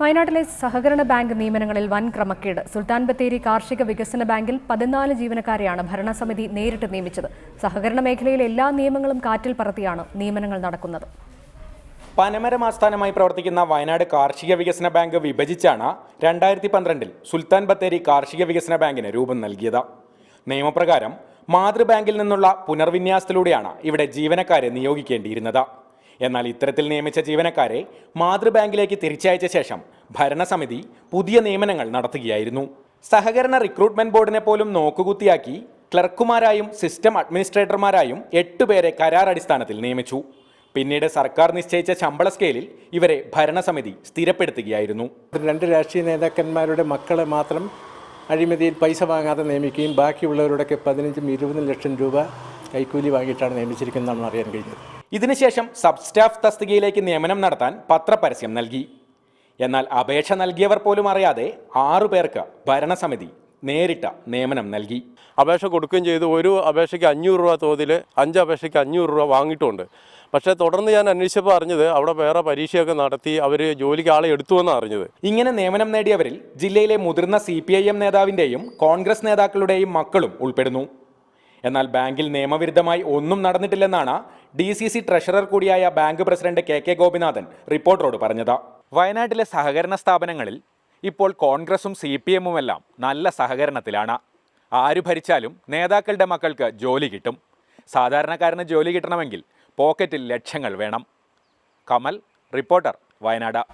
വയനാട്ടിലെ സഹകരണ ബാങ്ക് നിയമനങ്ങളിൽ വൻ ക്രമക്കേട് സുൽത്താൻ ബത്തേരി കാർഷിക വികസന ബാങ്കിൽ പതിനാല് ജീവനക്കാരെയാണ് ഭരണസമിതി നേരിട്ട് നിയമിച്ചത്. സഹകരണ മേഖലയിലെ എല്ലാ നിയമങ്ങളും കാറ്റിൽ പറത്തിയാണ് നിയമനങ്ങൾ നടക്കുന്നത്. പനമരം ആസ്ഥാനമായി പ്രവർത്തിക്കുന്ന വയനാട് കാർഷിക വികസന ബാങ്ക് വിഭജിച്ചാണ് രണ്ടായിരത്തി പന്ത്രണ്ടിൽ സുൽത്താൻ ബത്തേരി കാർഷിക വികസന ബാങ്കിന് രൂപം നൽകിയത്. നിയമപ്രകാരം മാതൃബാങ്കിൽ നിന്നുള്ള പുനർവിന്യാസത്തിലൂടെയാണ് ഇവിടെ ജീവനക്കാരെ നിയോഗിക്കേണ്ടിയിരുന്നത്. എന്നാൽ ഇത്തരത്തിൽ നിയമിച്ച ജീവനക്കാരെ മാതൃബാങ്കിലേക്ക് തിരിച്ചയച്ച ശേഷം ഭരണസമിതി പുതിയ നിയമനങ്ങൾ നടത്തുകയായിരുന്നു. സഹകരണ റിക്രൂട്ട്മെന്റ് ബോർഡിനെ പോലും നോക്കുകുത്തിയാക്കി ക്ലർക്കുമാരായും സിസ്റ്റം അഡ്മിനിസ്ട്രേറ്റർമാരായും എട്ടുപേരെ കരാർ അടിസ്ഥാനത്തിൽ നിയമിച്ചു. പിന്നീട് സർക്കാർ നിശ്ചയിച്ച ശമ്പള സ്കെയിലിൽ ഇവരെ ഭരണസമിതി സ്ഥിരപ്പെടുത്തുകയായിരുന്നു. രണ്ട് രാഷ്ട്രീയ നേതാക്കന്മാരുടെ മക്കളെ മാത്രം അഴിമതിയിൽ പൈസ വാങ്ങാതെ നിയമിക്കുകയും ബാക്കിയുള്ളവരോടൊക്കെ പതിനഞ്ചും ഇരുപതും ലക്ഷം രൂപ കൈക്കൂലി വാങ്ങിയിട്ടാണ് നിയമിച്ചിരിക്കുന്നതെന്നാണ് അറിയാൻ കഴിഞ്ഞത്. ഇതിനുശേഷം സബ് സ്റ്റാഫ് തസ്തികയിലേക്ക് നിയമനം നടത്താൻ പത്രപരസ്യം നൽകി. എന്നാൽ അപേക്ഷ നൽകിയവർ പോലും അറിയാതെ ആറു പേർക്ക് ഭരണസമിതി നേരിട്ട നിയമനം നൽകി. അപേക്ഷ കൊടുക്കുകയും ചെയ്തു. ഒരു അപേക്ഷയ്ക്ക് അഞ്ഞൂറ് രൂപ തോതിൽ അഞ്ച് അപേക്ഷയ്ക്ക് അഞ്ഞൂറ് രൂപ വാങ്ങിയിട്ടുണ്ട്. പക്ഷേ തുടർന്ന് ഞാൻ അന്വേഷിച്ചപ്പോൾ അറിഞ്ഞത് അവിടെ വേറെ പരീക്ഷയൊക്കെ നടത്തി അവർ ജോലിക്ക് ആളെ എടുത്തുവെന്നാണ് അറിഞ്ഞത്. ഇങ്ങനെ നിയമനം നേടിയവരിൽ ജില്ലയിലെ മുതിർന്ന സി പി ഐ എം നേതാവിന്റെയും കോൺഗ്രസ് നേതാക്കളുടെയും മക്കളും ഉൾപ്പെടുന്നു. എന്നാൽ ബാങ്കിൽ നിയമവിരുദ്ധമായി ഒന്നും നടന്നിട്ടില്ലെന്നാണ് ഡി സി സി ട്രഷറർ കൂടിയായ bank president K K Gopinathan റിപ്പോർട്ടറോട് പറഞ്ഞത്. വയനാട്ടിലെ സഹകരണ സ്ഥാപനങ്ങളിൽ ഇപ്പോൾ കോൺഗ്രസും സി പി എമ്മുമെല്ലാം നല്ല സഹകരണത്തിലാണ്. ആര് ഭരിച്ചാലും നേതാക്കളുടെ മക്കൾക്ക് ജോലി കിട്ടും. സാധാരണക്കാരന് ജോലി കിട്ടണമെങ്കിൽ പോക്കറ്റിൽ ലക്ഷങ്ങൾ വേണം. കമൽ റിപ്പോർട്ടർ വയനാട്.